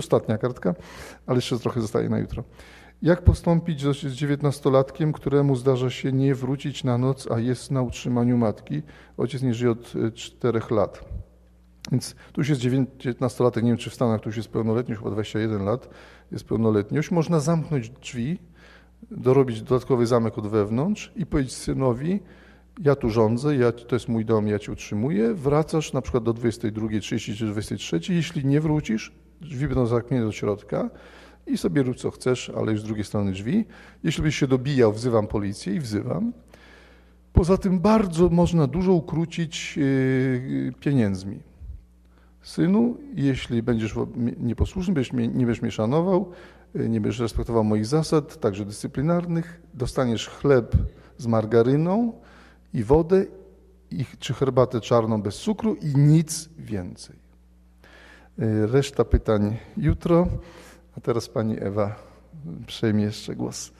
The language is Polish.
Ostatnia kartka, ale jeszcze trochę zostaje na jutro. Jak postąpić z dziewiętnastolatkiem, któremu zdarza się nie wrócić na noc, a jest na utrzymaniu matki? Ojciec nie żyje od e, czterech lat. Więc tu już jest 19-latek, nie wiem czy w Stanach tu już jest pełnoletni, już chyba 21 lat jest pełnoletni. Już można zamknąć drzwi, dorobić dodatkowy zamek od wewnątrz i powiedzieć synowi, ja tu rządzę, ja, to jest mój dom, ja cię utrzymuję, wracasz na przykład do 22.30 czy 23, jeśli nie wrócisz, drzwi będą zamknięte do środka i sobie rób co chcesz, ale już z drugiej strony drzwi. Jeśli byś się dobijał, wzywam policję i wzywam. Poza tym bardzo można dużo ukrócić yy, pieniędzmi. Synu, jeśli będziesz nieposłuszny, nie będziesz mnie szanował, yy, nie będziesz respektował moich zasad, także dyscyplinarnych, dostaniesz chleb z margaryną i wodę, i, czy herbatę czarną bez cukru i nic więcej. Yy, reszta pytań jutro. A teraz pani Ewa przejmie jeszcze głos.